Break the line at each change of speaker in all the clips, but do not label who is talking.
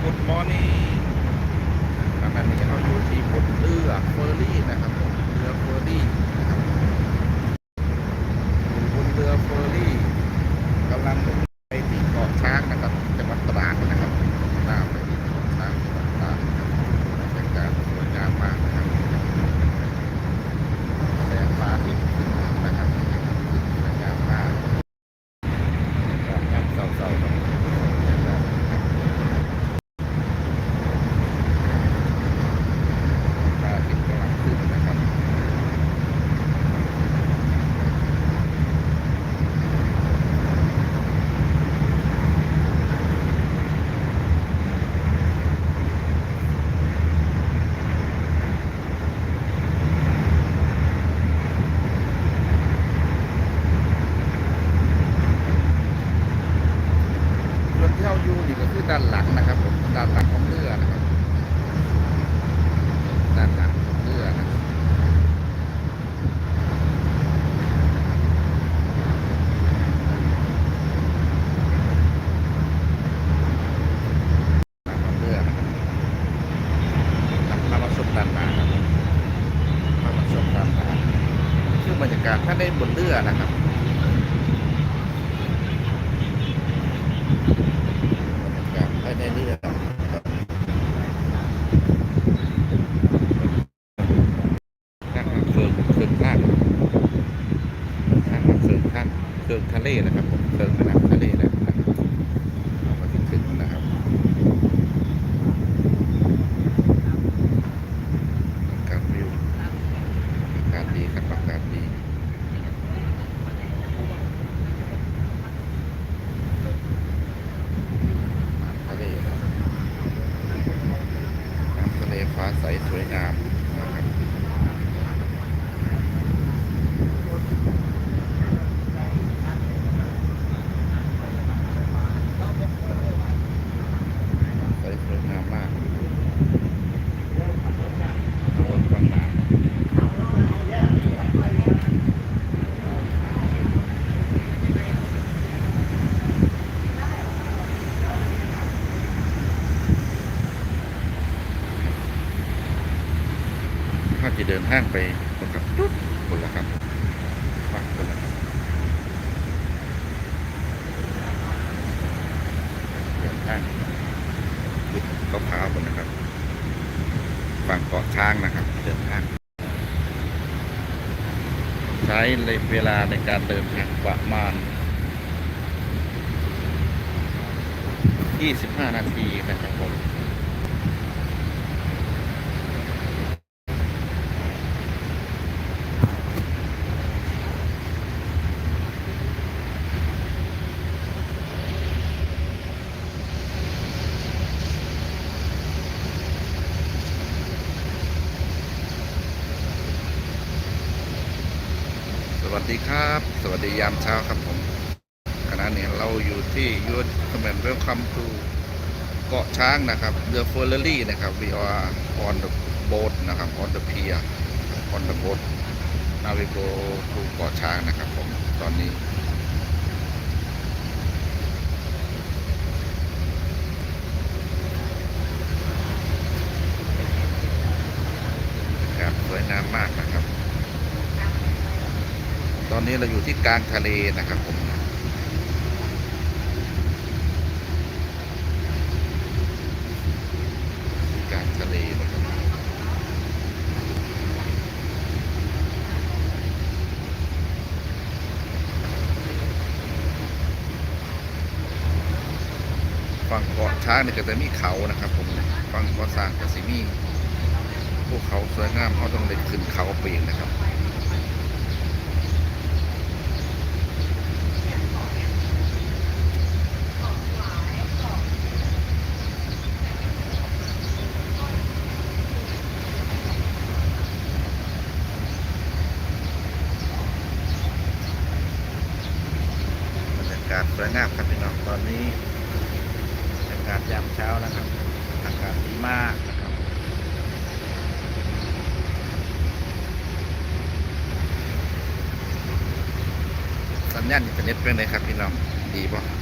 กุดมอร์นิ่งขณะนี้เราอยู่ที่บนเรือเฟอร์รี่นะครับผมเรือเฟอร์รี่นะครับบนเรือเฟอร์รี่กำลังมุ่งไปที่เกาะช้างนะครับจังหวัดตราดนะครับหน้าไปที่เกาะช้างจังหวัดตราดนะครับบรรยากาศสวยงามมากนะครับแสงฟ้าที่ขึ้นนะครับสวยงามมากยามเศร้าๆครับบรรยากาศ พระอาทิตย์กำลังขึ้นนะครับส่วน ที่เราอยู่นี่ก็คือด้านหลังนะครับผมด้านหลังของเรือนะครับ ด้านหลังของเรือนะครับหลังของเรือนะครับมามาชมด้านหน้าครับมามาชมด้านหน้าซึ่งบรรยากาศถ้าได้บนเรือนะครับบรรยากาศภายในเรือครับ นั่งเครื่องเครื่องท่านั่งเครื่องท่า เครื่องทะเลนะครับผมเครื่องแม่น้ำทะเลนะครับเรามาถึงถึงนะครับอากาศวิวอากาศดีครับอากาศดีน้ำทะเลนะครับน้ำทะเลฟ้าใสสวยงามนะครับ ใสสวยงามมากบนฟังหนา ถ้าจะเดินห้างไปคนกับตุ๊ดคนละครับฟังคนละครับเดินห้างจุดขาวๆบนนะครับฝั่งเกาะช้างนะครับ เดินทางใช้เวลาในการเดินทางประมาณ 25 นาทีนะครับผม วัสดีครับ สวัสดียามเช้าครับผมขณะนี้เราอยู่ที่ยูทคอมเมนต์เวลคัมทูเกาะช้างนะครับเรือเฟอร์เรอรี่นะครับ we are on the boat นะครับ on the pier on the boat now we go to เกาะช้างนะครับผมตอนนี้ ครับสวยงามมากนะครับ ต อนนี้เราอยู่ที่กลางทะเลนะครับผมกลางทะเลนะครับฝั่งเกาะช้างเนี่ยก็จะมีเขานะครับผมฝั่งเกาะสร้างก็สิมีภูเขาสวยงามเขาต้องเดินขึ้นเขาไปเองนะครับรรยากาศสวยงามครับพี่น้องตอนนี้บรรยากาศยามเช้านะครับ อากาศดีมากนะครับ สัญญาณอินเทอร์เน็ตเป็นไงครับพี่น้อง ดีป่ะ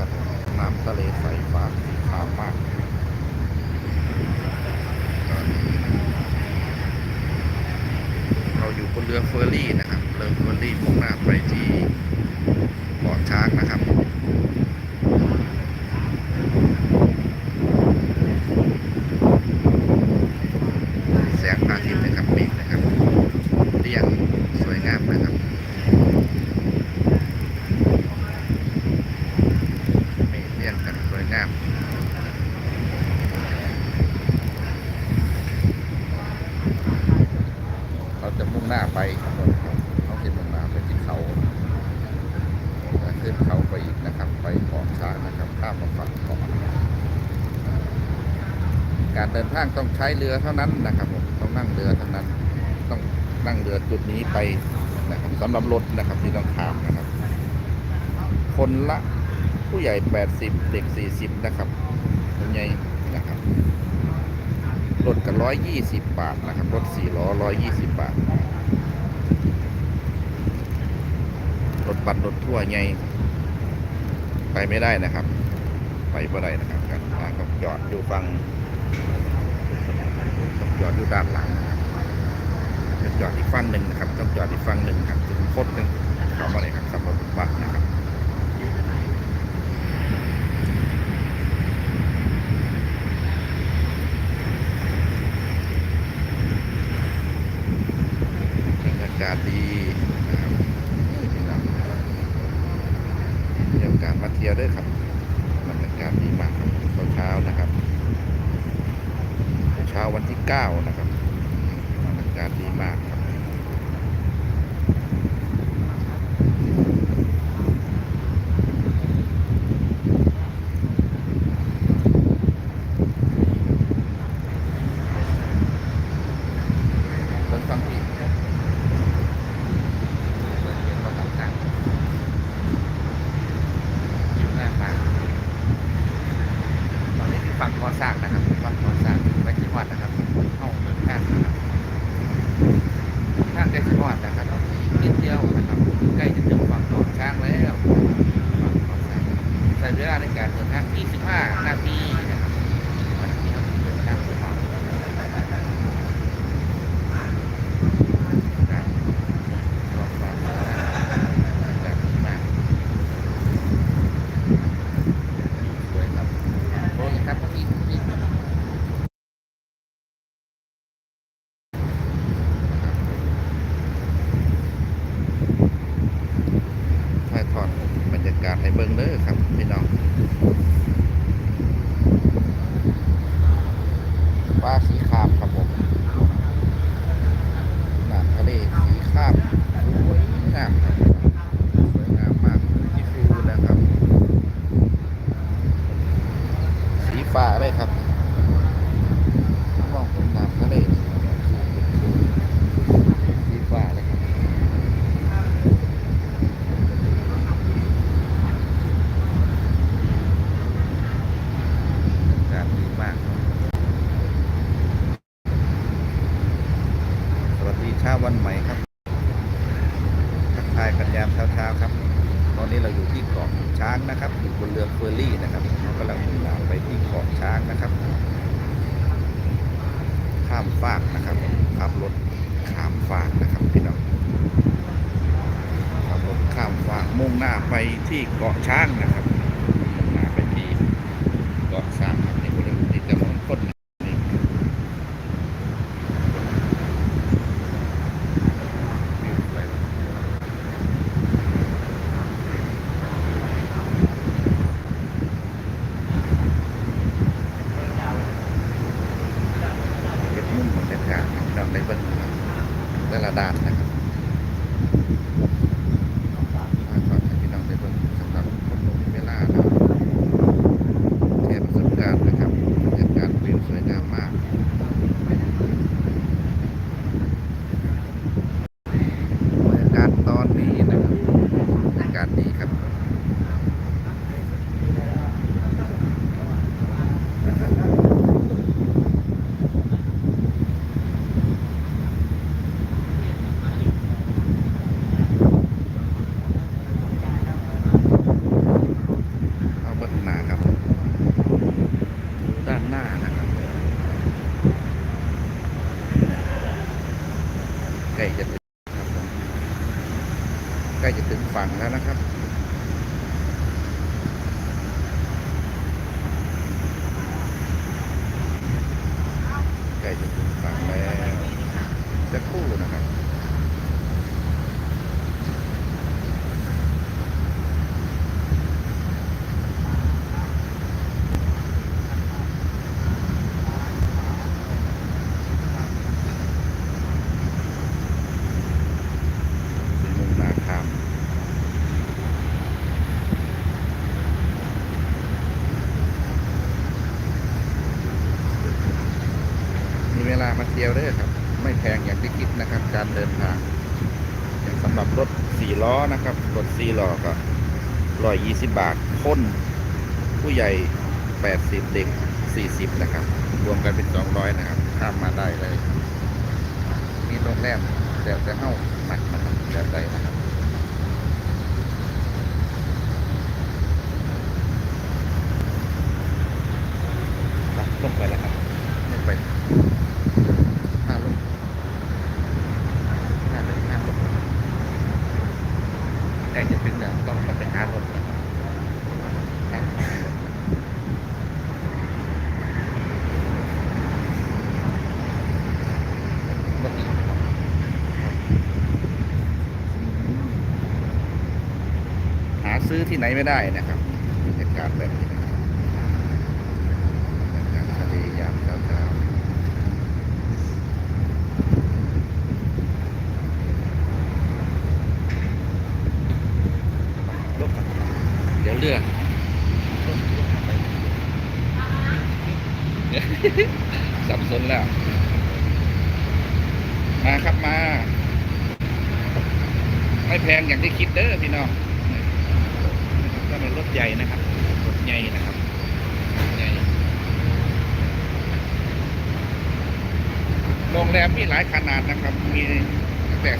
ครับ น้ำทะเลใสฟ้าสีขาวมากเราอยู่บนเรือเฟอร์รี่นะครับ เรือเฟอร์รี่มุ่งหน้าไปที่เกาะช้างนะ งามเขาจะมุ่งหน้าไปเขาจะมุ่งหน้าไปที่เขาขึ้นเขาไปอีกนะครับ ไปเกาะช้างนะครับข้ามมาฝั่งเกาะการเดินทางต้องใช้เรือเท่านั้นนะครับผมต้องนั่งเรือเท่านั้น ต้องนั่งเรือจุดนี้ไปนะครับสำหรับรถนะครับที่ต้องข้ามนะครับ คนละ ผู้ใหญ่ 80 เด็ก 40 นะครับคุณใหญ่นะครับรถกัน 120 บาทนะครับรถ4ล้อ 120 บาทรถบัตรรถทั่วใหญ่ไปไม่ได้นะครับ ไปเมื่อไรนะครับกันก็จอดอยู่ฟังจอดอยู่ด้านหลังจอดอีกฟังหนึ่งนะครับต้องจอดอีกฟังหนึ่งครับถึงโคตรหนึ่งเข้ามาเลยครับ บิ่งเด้อครับพี่น้อง ที่เกาะช้างนะครับมุ่งหน้าไปที่เกาะช้างครับนี่บริเวณที่จะมองคนนี่วิวไปเป็นมุมบรรยากาศครับนำในเบิ้งครับแต่ละด้านนะครับฝากฝากให้พี่น้องได้เบิ้งสำหรับคนลงเวลานะครับแชร์ประสบการณ์นะครับบรรยากาศวิวสวยงามมาก บรรยากาศตอนนี้นะครับบรรยากาศดีครับ เอาเบิ้ลหน้าครับ ด้านหน้านะครับ ใกล้จะถึงครับผมใกล้จะถึงฝั่งแล้วนะครับ ใกล้จะถึงฝั่งแล้วจะคู่นะครับ มุ่งหน้าข้ามมีเว ลามาเที่ยวเด้อครับ ไม่แพงอย่างที่คิดนะครับ การเดินทาง อย่างสำหรับรถสี่ล้อนะครับ รถสี่ล้อก็ร้อยยี่สิบบาทคน ผู้ใหญ่แปดสิบเด็กสี่สิบนะครับ รวมกันเป็นสองร้อยนะครับ ข้ามมาได้เลย มีโรงแรมแต่แต่เฮ้าหนักนะครับแบบใดนะครับครับลงไปแล้วครับลงไปห้าลงห้าไปห้าลงแต่จะถึงแล้วต้องไปหารถนะครับหารถรถอีกครับหาซื้อ ที่ไหนไม่ได้นะครับบรรยากาศแบบนี้นะครับ บรรยากาศทะเลยามเช้าๆลบครับเดี๋ยวเรือสับสนแล้ว มาครับมา ไม่แพงอย่างที่คิดเด้อพี่น้องก็เป็นรถใหญ่นะครับ รถ ใหญ่นะครับใหญ่โรงแรมมีหลายขนาดนะครับ มีตั้งแต่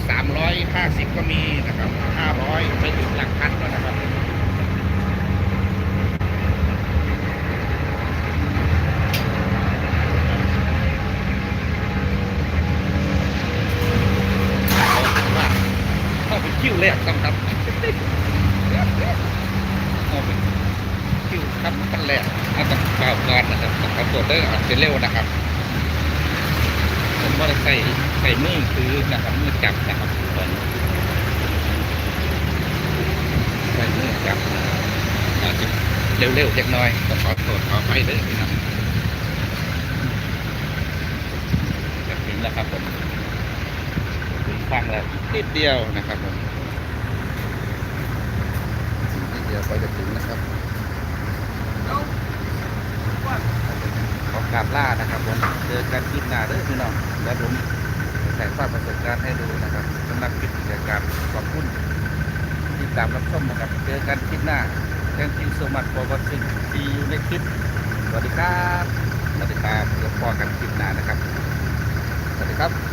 350ก็มีนะครับ500ไปถึงหลักพันแล้วนะครับเข้าไปคิวแรกครับครับเข้าไป ครับขั้นแรกเอาต้องกล่าวก่อนนะครับต้องขอตรวจเด้ออาจจะเร็วนะครับผมว่าใส่ใส่มือคือนะครับมือจับนะครับตอนนี้ใส่มือจับอาจจะเร็วๆเล็กน้อยต้องขอโทษขอไปเด้อพี่น้องจะถึงแล้วครับผมถึงฟังแล้วนิดเดียวนะครับผมนิดเดียวก็จะถึงนะครับขอ กราบล่านะครับผมเจอกันคลิปหน้าเด้อพี่น้องและผมจะถ่ายภาพประสบการณ์ให้ดูนะครับสำหรับคลิปกิจกรรมขอบคุณที่ตามรับชมนะครับเจอกันคลิปหน้า Thank you so much for watching see you next clip สวัสดีครับสวัสดีครับเดี๋ยวพอกันคลิปหน้านะครับสวัสดีครับ